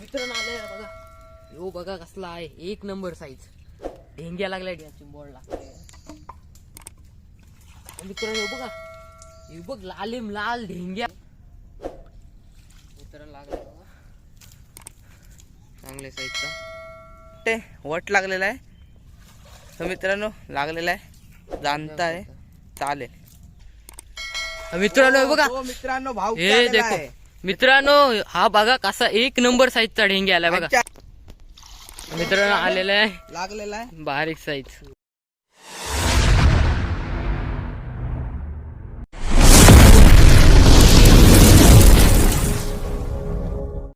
मित्रांनो आलंय बघा. यो बघा कसला आहे. एक नंबर साईज ढेंग्या लागलाय या चिंबोडला मित्रांनो यो बघा. यो बघ लालिम लाल ढेंग्या. मित्रांनो लागलाय बघा. चांगले साईजचा ते वट लागलेला आहे. तर मित्रांनो लागलेला आहे. जाणता आहे. चालेल. मित्रांनो हे बघा. हो मित्रांनो भाऊ हे देखो. मित्रांनो हा बघा कसा एक नंबर साईजचा ढेंग्या आलाय बघा. मित्रांनो आलेला आहे. लागलेला आहे. बारीक साईज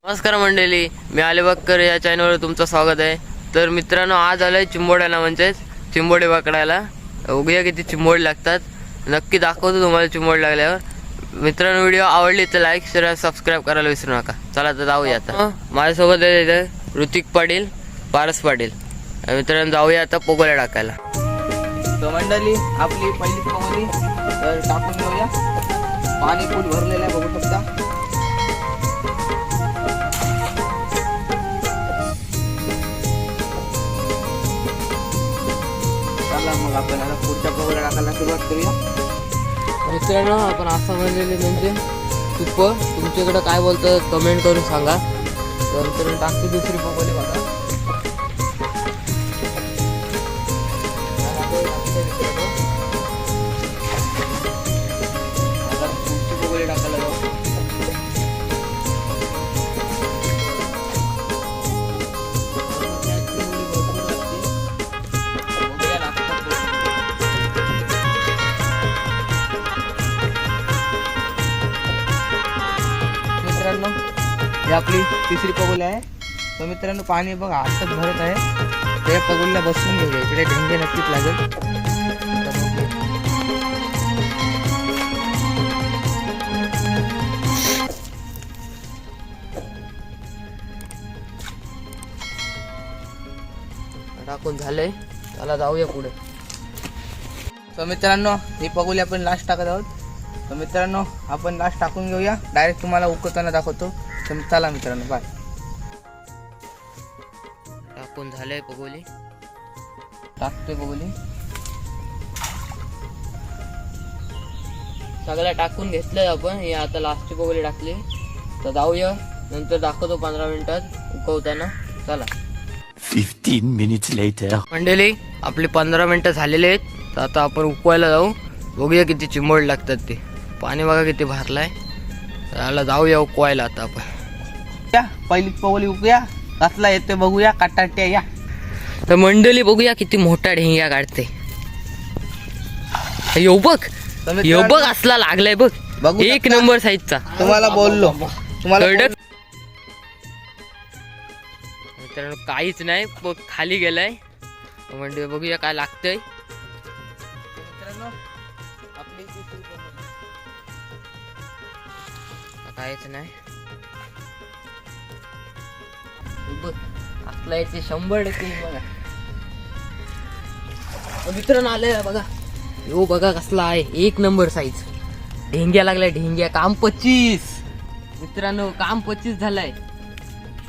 नमस्कार मंडळी मी अलिबागकर या चॅनलवर तुमचं स्वागत आहे. तर मित्रांनो आज आलंय चिंबोड्याला म्हणजेच चिंबोडे पकडायला. बघूया किती चिंबोड लागतात. नक्की दाखवतो तुम्हाला चिंबोड लागल्यावर. मित्रांनो व्हिडिओ आवडली तर लाईक शेअर सबस्क्राईब करायला विसरू नका. चला तर जाऊया आता. माझ्यासोबत ऋतिक पाटील पारस पाटील. मित्रांनो जाऊया आता पोगोल्या टाकायला. मंडळी आपली पहिली कमोली तर टाकून घेऊया. पाणी फुल भरलेलं आहे बघू शकता. चला मग आपण आता पुढच्या कमोल्या टाकायला सुरुवात करूया. मित्रांनो आपण असं बनलेले म्हणजे तुप तुमच्याकडं काय बोलतं कमेंट करून सांगा. तर मित्रांनो टाकते दुसरी पकोली बघा. आता पकोली टाकायला जाऊ. ही आपली तिसरी पगोली आहे. तर मित्रांनो पाणी बघा आताच भरत आहे. त्या पगोलीला बसून घेऊया. इकडे ढेंगे नक्कीच लागेल. टाकून झालंय. चला जाऊया पुढे. तर मित्रांनो ही पगोली आपण लास्ट टाकत आहोत. तर मित्रांनो आपण लास्ट टाकून घेऊया. डायरेक्ट तुम्हाला उकळताना दाखवतो. तर चला मित्रांनो बाय टाकून झालंय पगोली टाकतोय पगोली सगळ्या टाकून घेतलंय आपण. हे आता लास्टची पगोली टाकली. तर जाऊया. नंतर दाखवतो पंधरा मिनिटात. उकवताना. चला. 15 minutes later. मंडळी आपले पंधरा मिनिटं झालेले आहेत. तर आता आपण उकवायला जाऊ. बघूया किती चिंबोड लागतात ते. पाणी बघा किती भरलाय. त्याला जाऊया उकवायला आता आपण. या. पहिली पगोली उकूया कसला येतोय बघूया. काटाट्या या. तर मंडळी बघूया किती मोठा ढेंग्या काढते. यो बघ. तर यो मित्रांनो, बघ असला लागलाय बघ. बघू एक शकता? नंबर साईजचा तुम्हाला बोललो. तुम्हाला कडक मित्रांनो काहीच नाही. खाली गेलाय. म्हणजे बघूया काय लागतंय. मित्रांनो आपली. काहीच नाही. बघ आपला याचे शंभर टक्के बघा मित्रांनो आलंय बघा. यो बघा कसला आहे. एक नंबर साईज ढेंग्या लागल्या ढेंग्या. काम पच्चीस. मित्रांनो काम पच्चीस झालाय.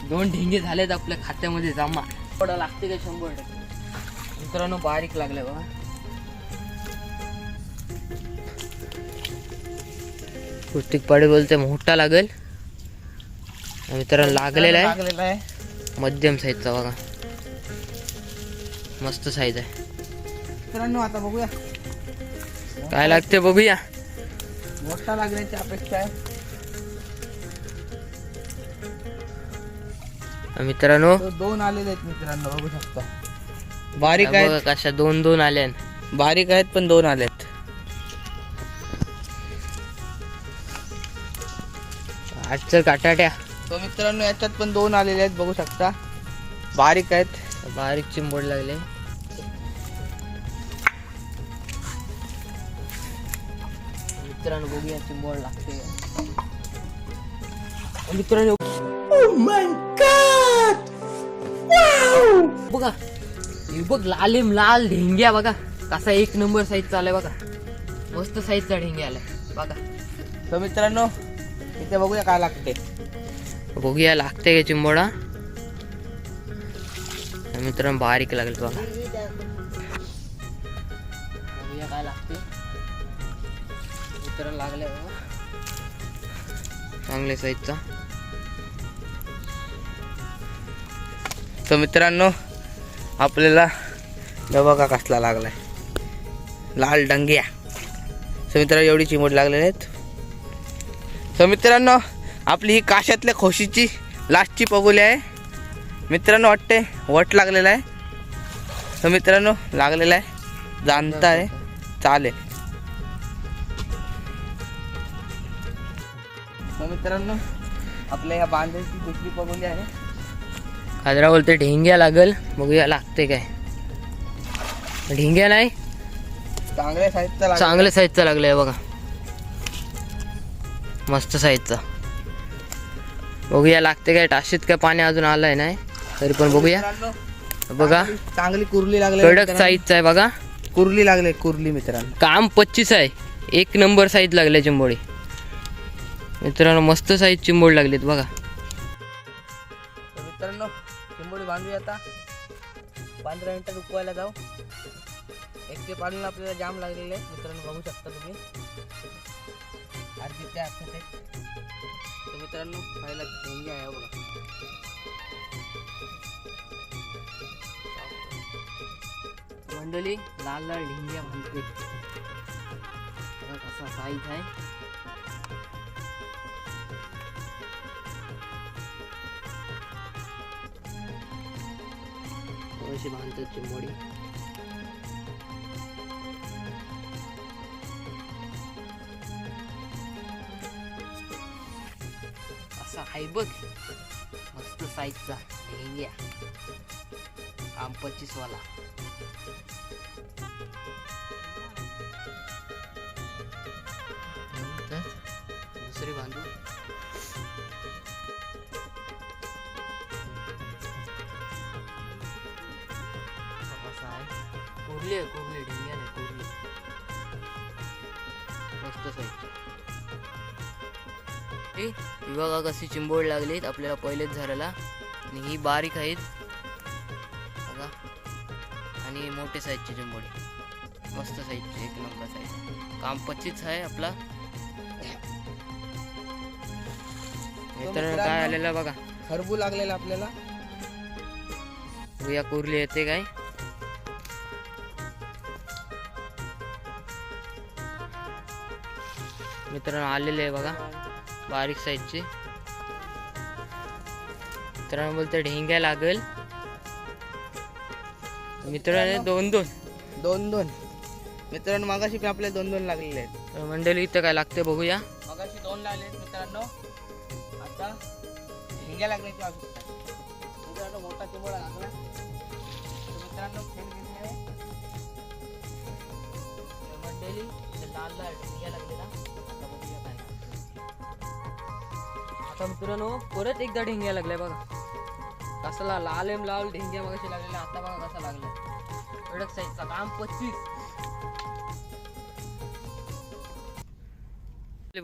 दोन ढेंगे झालेत आपल्या खात्यामध्ये जमा. थोडा लागते का शंभर टक्के? मित्रांनो बारीक लागलाय बघा. पौष्टिक पाडी बोलते मोठा लागेल. मित्रांनो लागलेला आहे. लागलेला आहे. मध्यम साईजचा बघा. मस्त साईज आहे. मित्रांनो आता बघूया. काय लागते बघूया. मोठा लागण्याची अपेक्षा आहे. मित्रांनो. तो दोन आलेले आहेत मित्रांनो बघू शकता. बारीक बघा आहेत. कशा दोन दोन आल्या बारीक आहेत पण दोन आलेत आजचं काटाट्या. तो मित्रांनो याच्यात पण दोन आलेले आहेत बघू शकता. बारीक आहेत. बारीक चिंबोड लागले. मित्रांनो बघूया चिंबोड लागते. मित्रांनो बघा हे बघ लालिम लाल ढेंग्या बघा. कसा एक नंबर साईज चालाय बघा. मस्त साईजचा ढेंग्या आलाय बघा. तर मित्रांनो इथे बघूया काय लागते. बघूया लागते का चिंबोडा? मित्रांनो बारीक लागेल बघा काय लागते? लागले हो. चांगले साईजचा. तर मित्रांनो आपल्याला डबा कसला लागलाय? लाल डंग्या. तर मित्रांनो एवढी चिमोट लागलेले आहेत. तर मित्रांनो आपली ही काशातल्या खोशीची लास्टची पगोली आहे. मित्रांनो वाटते वट लागलेला आहे. तर मित्रांनो लागलेला आहे. जाणता आहे. चालेल. तर मित्रांनो आपल्या ह्या बांधायची दुसरी पगोली आहे. काजरा बोलते ढेंग्या लागल. बघूया लागते काय. ढेंग्या नाही. चांगल्या साईजचा लागला. चांगल्या साईजचा लागलाय बघा. मस्त साईजचा बघूया लागते काय टाशीत काय पाणी अजून आलंय नाही. तरी पण बघूया. बघा. चांगली- कुर्ली लागली कडक. साईजचा आहे बघा. कुर्ली लागले कुर्ली मित्रांनो. काम पच्चीस आहे. एक नंबर साईज लागले चिंबोडी मित्रांनो मस्त साईज चिंबोडी लागलीत बघा. तर मित्रांनो चिंबोडी बांधूया आता. पंधरा मिनिटात उकवायला जाऊ. एक ते पाडून आपल्याला जाम लागलेले मित्रांनो बघू शकता तुम्ही. अर्धी. तर मित्रांनो पहिला घेऊन घ्या बघा. मंडळी लाल लाल ढिंग्या म्हणते. कसा साईज आहे. अशी बांधतात चिंबोडी असा आहे बघ. मस्त साईजचा ढेंग्या काम पच्चीस वाला. तर दुसरी बांधू कुर्ली कुर्ली ढिंग्या नाही कुर्ली. मस्त साईज ए ही बघा कशी चिंबोड लागलीत आपल्याला पहिलेच झाडाला. आणि ही बारीक आहेत. बघा. आणि मोठे साईजची चिंबोडी मस्त साईजची एक नंबर साईज. काम पच्चीस आहे आपला. मित्रांनो काय आलेलं बघा. खरबू लागलेला आपल्याला. या कुर्ली येते काय? मित्रांनो आलेले आहे बघा. बारीक साईजचे. मित्रांनो बोलते ढेंग्या लागल. मित्रांनो दोन दोन. दोन दोन. मित्रांनो मागाशी पण आपल्याला दोन दोन लागलेले आहेत. तर मंडळी इथं काय लागते बघूया. मगाशी दोन लागले मित्रांनो. आता हिंग्या लागण्याची आवश्यकता. मित्रांनो मोठा चिमोडा लागला. तर मित्रांनो खेळ घेतली. मंडळी इथं लाल लाल ढेंग्या लागलेला. आता बघूया काय. मित्रांनो परत एकदा ढेंग्या लागलाय बघा. कसला लाल एम लाल ढेंग्या मगाशी लागलेला आता बघा कसा लागलाय कडक साईजचा काम पच्चीस.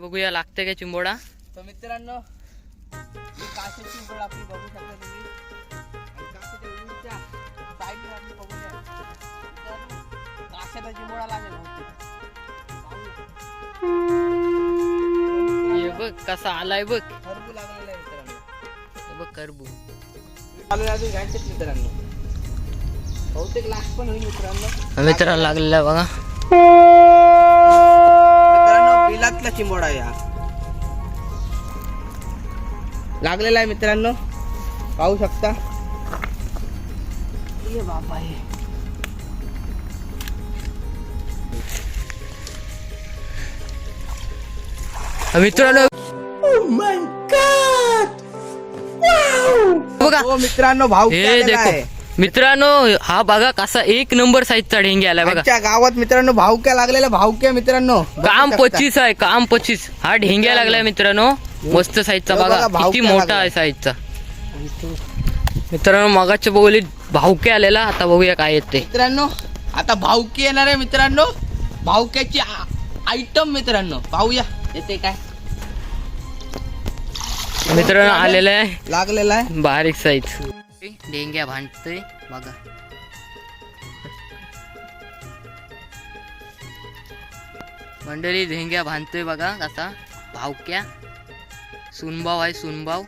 बघूया लागते का चिंबोडा? तर मित्रांनो काशीची चिंबोड आपली बघू शकता तुम्ही. साईडला काशाचा चिंबोडा लागेल. हे बघ कसा आलाय बघ. बघ करबू मित्रांनो. बहुतेक लास्ट पण होईल मित्रांनो. मित्रांनो लागलेला बघा. मित्रांनो बिलातला चिंबोडा हा लागलेला आहे मित्रांनो. पाहू शकता. ये बाबा हे मित्रांनो बघा. हो मित्रांनो भाऊ हे देखो मित्रांनो हा बघा कसा एक नंबर साईजचा ढेंगे आलाय बघा. आमच्या गावात मित्रांनो भावक्या लागलेल्या भावक्या मित्रांनो. बघू काम शकता. पच्चीस आहे काम पच्चीस. हा ढेंग्या लागलाय मित्रांनो. मस्त साईजचा हे बघा. बघा, भावक्या किती मोठा लागलाय. आहे साईजचा मित्रांनो. मगाच्या बघली भावके आलेला. आता बघूया काय येते मित्रांनो आता भावकी येणार आहे मित्रांनो. भावक्याची आयटम मित्रांनो. पाहूया. येते काय? मित्रांनो आलेलं आहे. लागलेला आहे. बारीक साईज. डेंग्या भांडतोय बघा. मंडळी ढेंग्या बांधतोय बघा कसा. भावक्या. सुनबाव आहे सुनबाव.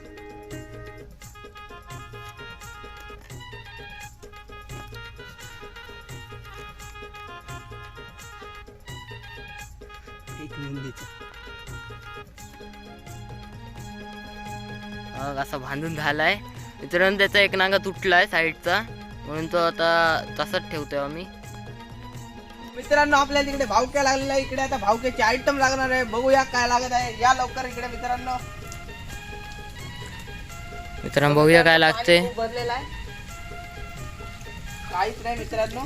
एक नंदीचा अं, असा बांधून झालाय. मित्रांनो त्याचा एक नांगा तुटलाय साईडचा. म्हणून तो आता तसाच ठेवतोय आम्ही. मित्रांनो आपल्याला तिकडे भावक्या लागलेला आहे. इकडे आता भावक्याची आयटम लागणार आहे. बघूया काय लागत आहे. या लवकर इकडे मित्रांनो. मित्रांनो बघूया काय लागते आहे. काहीच नाही मित्रांनो.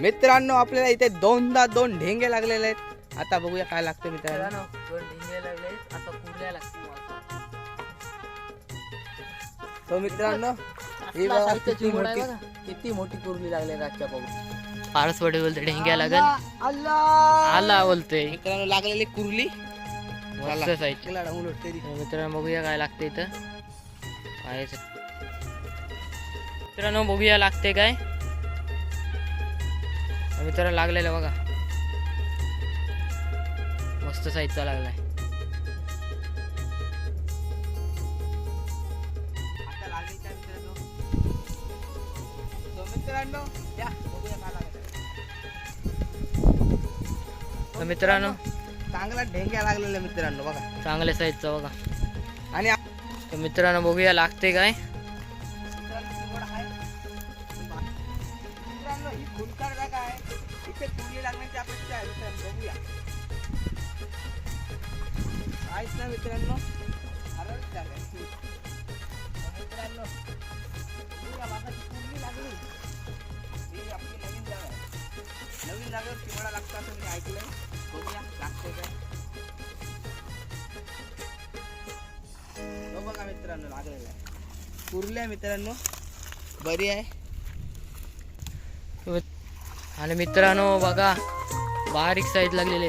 मित्रांनो आपल्याला इथे दोनदा दोन ढेंगे लागलेले आहेत. आता बघूया काय लागते मित्रांनो. तो मित्रांनो ही बघा किती मोठी किती मोठी कुर्ली लागली रातच्या बघू फारच पडे बोलते ढेंग्या लागल अल्लाह आला. बोलते. मित्रांनो लागलेली कुर्ली. मस्त साईज मित्रांनो बघूया काय लागते इथं. मित्रांनो बघूया लागते काय. मित्रांनो लागलेलं बघा. मस्त साईजचा लागलाय. तर मित्रांनो. चांगला ढेंग्या लागलेला मित्रांनो बघा. चांगल्या साईजचा बघा. आणि आ- तर मित्रांनो बघूया लागते काय. मित्रांनो. मित्रांनो ही फुलकार जागा आहे इथे कुर्ली लागण्याची अपेक्षा आहे मित्रांनो बघूया. काहीच नाही मित्रांनो हरळ जागा आहे. तर मित्रांनो बघूया मागाची कुर्ली लागली. ही आपली नवीन जागा आहे नवीन जागेवर चिमोडा लागतो असं मी ऐकलंय. बघूया लागते काय? बघा मित्रांनो लागलेलं आहे. आहे मित्रांनो. बरी आहे. आणि मित्रांनो बघा बारीक साईज लागलेले.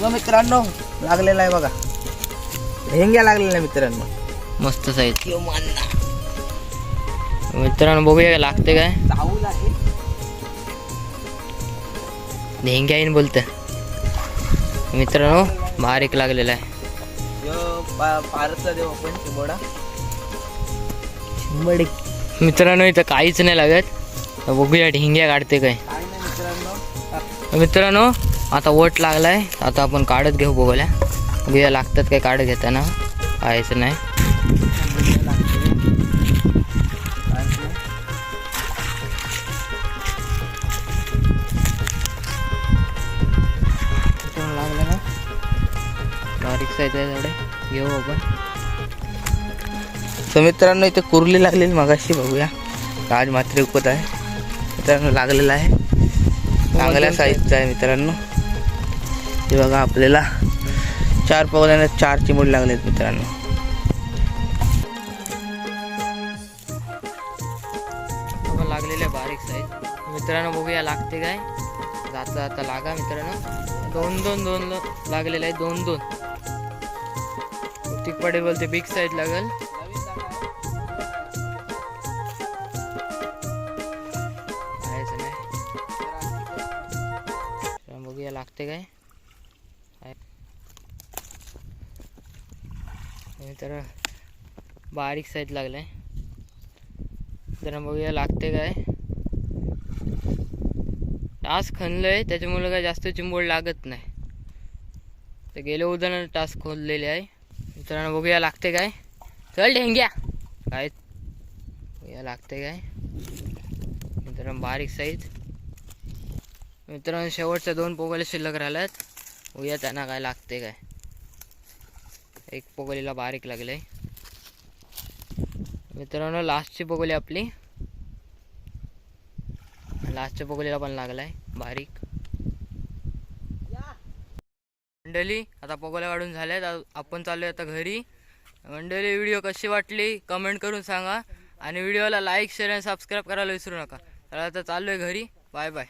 व मित्रांनो लागलेला आहे बघा. ढेंग्या लागलेला मित्रांनो. मस्त साईज मित्रांनो बघूया काय लागते काय? येईन बोलतं. मित्रांनो बारीक लागलेला आहे. मित्रांनो इथं काहीच नाही लागत. बघूया ढेंग्या काढते काय. मित्रांनो. तर मित्रांनो आता वट लागलाय. आता आपण काढत घेऊ बघूया. बघूया लागतात काय काढत घेताना. काहीच नाही. साईज आहे घेऊ आपण. तर मित्रांनो इथे कुर्ली लागलेली मगाशी बघूया. राज मात्र उकत आहे. मित्रांनो लागलेला आहे. चांगल्या साईजचा आहे मित्रांनो. हे बघा आपल्याला चार पगल्याने चार चिमूड लागलेत मित्रांनो. बघा लागलेले आहे बारीक साईज. मित्रांनो बघूया लागते काय. जाता आता लागा मित्रांनो. दोन दोन दोन. लागलेले आहे दोन दोन. तिक पडेल बोलते बिग साईज लागेल. नाही. बघूया लागते काय. तर बारीक साईज लागलाय. तर बघूया लागते काय. टास्क खणलंय त्याच्यामुळे काय जास्त चिंबोड लागत नाही. तर गेल्या उदाहरण टास्क खोललेले आहे. मित्रांनो बघूया लागते काय. चल ढेंग्या. काय? बघूया लागते काय. मित्रांनो बारीक साईज. मित्रांनो शेवटच्या दोन पोगले शिल्लक राहिल्यात. बघूया त्यांना काय लागते काय. एक पोगलीला बारीक लागले. मित्रांनो लास्टची पोगली आपली. लास्टच्या पोगलीला पण लागलाय बारीक. मंडळी आता पोगोल्या वाढून झाल्यात. आपण चाललोय आता घरी. मंडळी व्हिडिओ कशी वाटली? कमेंट करून सांगा. आणि व्हिडिओला लाईक शेअर आणि सबस्क्राईब करायला विसरू नका. तर आता चाललोय घरी. Bye bye.